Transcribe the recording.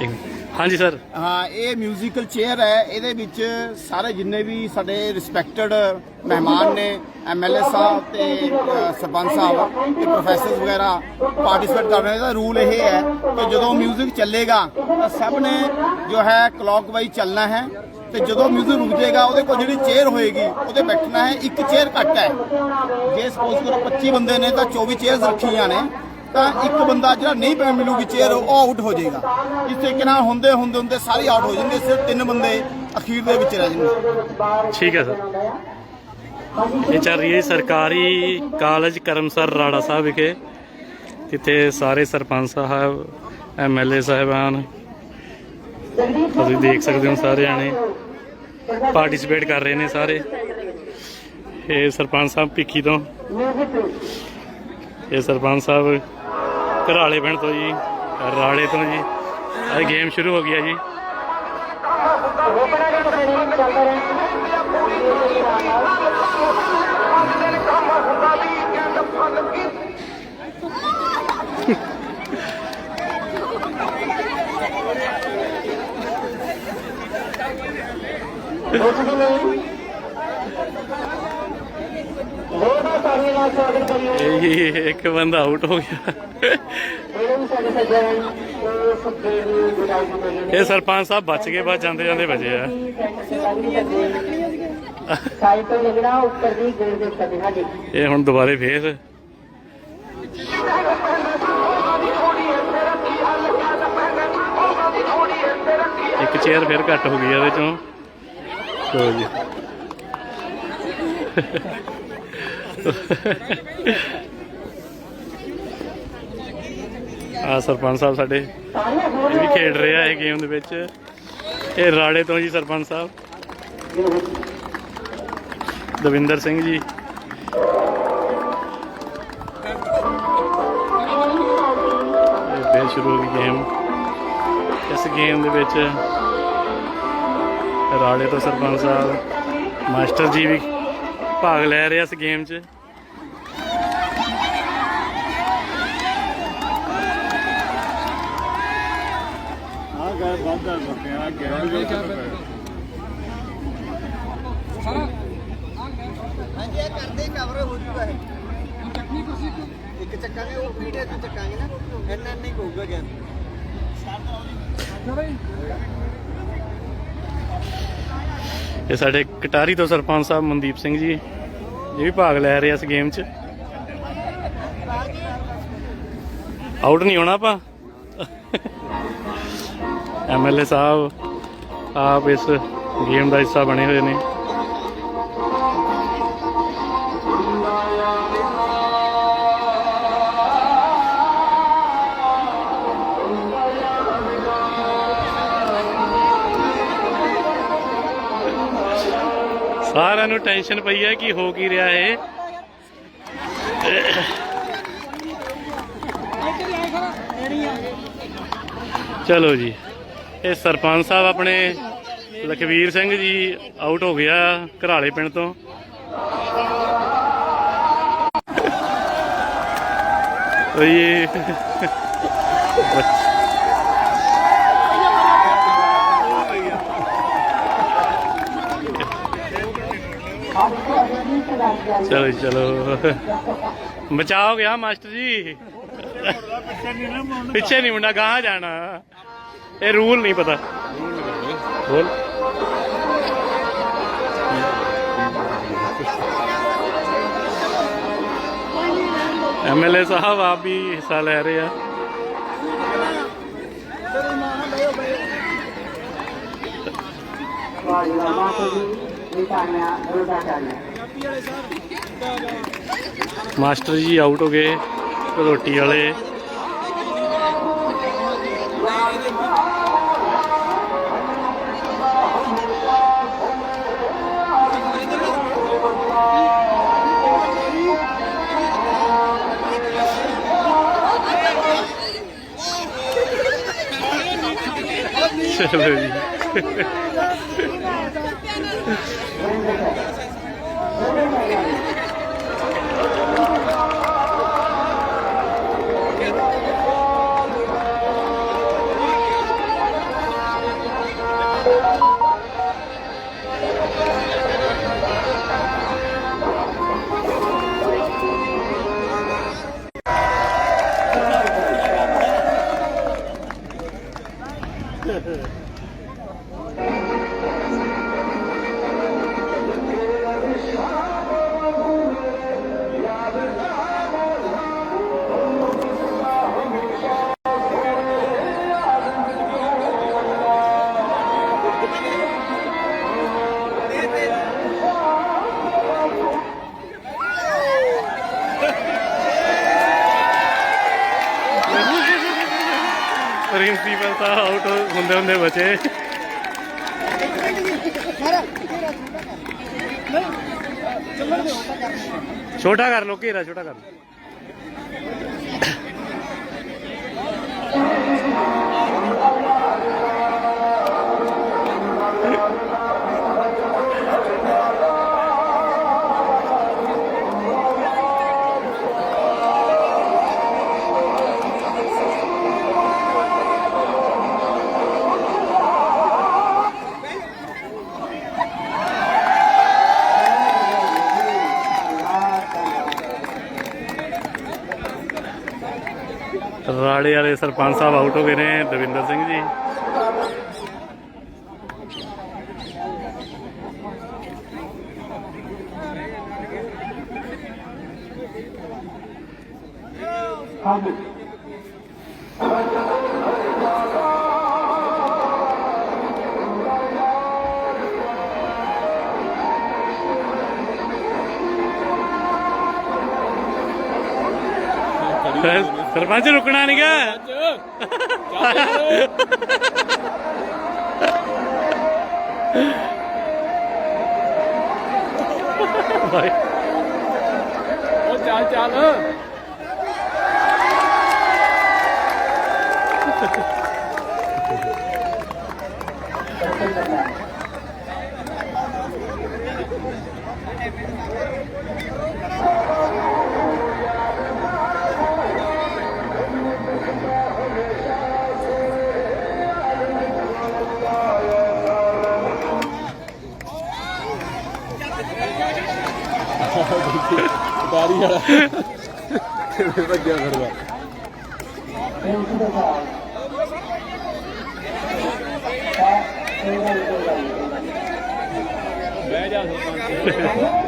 ਹਾਂਜੀ, ਸਰ। ਹਾਂ, ਇਹ ਮਿਊਜ਼ੀਕਲ ਚੇਅਰ ਹੈ। ਇਹਦੇ ਵਿੱਚ ਸਾਰੇ ਜਿੰਨੇ ਵੀ ਸਾਡੇ ਰਿਸਪੈਕਟਡ ਮਹਿਮਾਨ ਨੇ ਐਮਐਲਏ ਸਾਹਿਬ ਤੇ ਸਰਪੰਚ ਸਾਹਿਬ ਤੇ ਪ੍ਰੋਫੈਸਰਸ ਵਗੈਰਾ ਪਾਰਟਿਸਿਪੇਟ ਕਰ ਰਹੇ ਨੇ ਰੂਲ ਇਹ ਹੈ ਕਿ ਜਦੋਂ ਮਿਊਜ਼ਿਕ ਚੱਲੇਗਾ, ਤਾਂ ਸਭ ਨੇ ਜੋ ਹੈ ਕਲੌਕ ਵਾਈਜ਼ ਚੱਲਣਾ ਹੈ ਤੇ ਜਦੋਂ ਮਿਊਜ਼ਿਕ ਰੁਕ ਜਾਏਗਾ, ਉਹਦੇ ਕੋਲ ਜਿਹੜੀ ਚੇਅਰ ਹੋਏਗੀ, ਉਹਦੇ ਬੈਠਣਾ ਹੈ। ਇੱਕ ਚੇਅਰ ਘੱਟ ਹੈ। ਜੇ ਸਪੋਜ਼ ਕਰੋ 25 ਬੰਦੇ ਨੇ, ਤਾਂ 24 ਚੇਅਰਸ ਰੱਖੀਆਂ ਨੇ। ਤਾਂ ਇੱਕ ਬੰਦਾ ਜਿਹੜਾ ਨਹੀਂ ਮਿਲੂਗੀ ਚੇਅਰ ਉਹ ਆਊਟ ਹੋ ਜਾਏਗਾ। ਇਸ ਤਰੀਕੇ ਨਾਲ ਹੁੰਦੇ ਹੁੰਦੇ ਹੁੰਦੇ ਸਾਰੇ ਆਊਟ ਹੋ ਜਾਣਗੇ ਸਿਰਫ ਤਿੰਨ ਬੰਦੇ ਅਖੀਰ ਦੇ ਵਿੱਚ ਰਹਿ ਜਾਣਗੇ ਠੀਕ ਹੈ ਸਰ। ਇਹ ਚੱਲ ਰਹੀ ਹੈ ਸਰਕਾਰੀ ਕਾਲਜ ਕਰਮਸਰ ਰਾੜਾ ਸਾਹਿਬ ਵਿਖੇ। ਜਿੱਥੇ ਸਾਰੇ ਸਰਪੰਚ ਸਾਹਿਬ ਐਮਐਲਏ ਸਾਹਿਬਾਨ, ਤੁਸੀਂ ਦੇਖ ਸਕਦੇ ਹੋ ਸਾਰੇ ਜਾਣੇ ਪਾਰਟਿਸਿਪੇਟ ਕਰ ਰਹੇ ਨੇ ਸਾਰੇ। ਇਹ ਸਰਪੰਚ ਸਾਹਿਬ ਭਿੱਖੀ ਤੋਂ। ਇਹ ਸਰਪੰਚ ਸਾਹਿਬ ਘਰਾਲੇ ਪਿੰਡ ਤੋਂ ਜੀ ਰਾੜੇ ਤੋਂ ਜੀ। ਅੱਜ ਗੇਮ ਸ਼ੁਰੂ ਹੋ ਗਿਆ ਜੀ। ਇਹ ਇੱਕ ਬੰਦਾ ਆਊਟ ਹੋ ਗਿਆ। ਇਹ ਸਰਪੰਚ ਸਾਹਿਬ ਬਚ ਗਏ ਬਸ ਜਾਂਦੇ ਜਾਂਦੇ ਬਚੇ ਆ। ਸਾਈਕਲ ਲੱਗਣਾ ਉੱਪਰ ਦੀ ਗੇੜ ਦੇ ਉੱਤੇ ਸਾਡੇ ਇਹ ਹੁਣ ਦੁਬਾਰੇ ਫੇਰ। ਇੱਕ ਚੇਅਰ ਫੇਰ ਘੱਟ ਹੋ ਗਈ ਇਹਦੇ ਚੋਂ। ਲੋ ਜੀ। ਆ ਸਰਪੰਚ ਸਾਹਿਬ ਸਾਡੇ। ਇਹ ਵੀ ਖੇਡ ਰਿਹਾ ਆ ਇਹ ਗੇਮ ਦੇ ਵਿੱਚ। ਇਹ ਰਾੜੇ ਤੋਂ ਜੀ ਸਰਪੰਚ ਸਾਹਿਬ। ਦਵਿੰਦਰ ਸਿੰਘ ਜੀ। ਇਹ ਸ਼ੁਰੂ ਹੋ ਗਈ ਗੇਮ ਇਸ ਗੇਮ ਦੇ ਵਿੱਚ ਰਾੜੇ ਤੋਂ ਸਰਪੰਚ ਸਾਹਿਬ। ਮਾਸਟਰ ਜੀ ਵੀ ਭਾਗ ਲੈ ਰਹੇ ਇਸ ਗੇਮ 'ਚ। ਹਾਂਜੀ ਇਹ ਕਰਦੇ ਕਵਰ ਹੋ ਜੂਗਾ ਇਹ। ਚੱਕਣੀ ਤੁਸੀਂ ਇੱਕ ਚੱਕਾਂਗੇ ਉਹ ਵੀਡੀਓ ਤੇ ਚੱਕਾਂਗੇ ਨਾ ਇੰਨਾ ਨਹੀਂ ਹੋਊਗਾ ਗਿਆ ਇਹ ਸਾਡੇ ਕਟਾਰੀ ਤੋਂ ਸਰਪੰਚ ਸਾਹਿਬ ਮਨਦੀਪ ਸਿੰਘ ਜੀ ਇਹ ਵੀ ਭਾਗ ਲੈ ਰਹੇ ਆ ਇਸ ਗੇਮ 'ਚ। ਆਊਟ ਨਹੀਂ ਹੋਣਾ ਆਪਾਂ? ਐਮਐਲਏ ਸਾਹਿਬ, ਆਪ ਇਸ ਗੇਮ ਦਾ ਹਿੱਸਾ ਬਣੇ ਹੋਏ ਨੇ। ਸਾਰਿਆਂ ਨੂੰ ਟੈਨਸ਼ਨ ਪਈ ਹੈ ਕਿ ਹੋ ਕੀ ਰਿਹਾ ਹੈ ਚਲੋ ਜੀ। ਇਹ ਸਰਪੰਚ ਸਾਹਿਬ ਆਪਣੇ ਲਖਵੀਰ ਸਿੰਘ ਜੀ ਆਊਟ ਹੋ ਗਿਆ ਘਰਾਲੇ ਪਿੰਡ ਤੋਂ। ਇਹ ਚਲੋ ਜੀ, ਚਲੋ। ਬਚਾਓ ਗਿਆ ਮਾਸਟਰ ਜੀ। ਪਿੱਛੇ ਨਹੀਂ ਮੁੰਡਾ, ਗਾਹਾਂ ਜਾਣਾ। ਇਹ ਰੂਲ ਨਹੀਂ ਪਤਾ। ਬੋਲ। ਐਮਐਲਏ ਸਾਹਿਬ ਆਪ ਵੀ ਹਿੱਸਾ ਲੈ ਰਹੇ ਆ। ਮਾਸਟਰ ਜੀ ਆਊਟ ਹੋ ਗਏ, ਰੋਟੀ ਵਾਲੇ। ਚਲੋ ਜੀ Ha, ha, ha. ਪ੍ਰਿੰਸੀਪਲ ਤਾਂ ਆਊਟ ਹੁੰਦੇ ਹੁੰਦੇ ਬਚੇ। ਛੋਟਾ ਕਰ ਲੋ ਘੇਰਾ ਛੋਟਾ ਕਰ ਲਓ। ਰਾੜੇ ਵਾਲੇ ਸਰਪੰਚ ਸਾਹਿਬ ਆਊਟ ਹੋ ਗਏ ਨੇ ਦਵਿੰਦਰ ਸਿੰਘ ਜੀ। ਸਰਪੰਚ ਰੁਕਣਾ ਨਹੀਂ ਗਾ। ਭਾਈ ਉਹ ਚੱਲ ਚੱਲ। ਦਾਰੀ ਵਾਲਾ। ਕਿਵੇਂ ਭੱਜਿਆ ਫਿਰਦਾ ਬਹਿ ਜਾ ਸਰਪੰਚ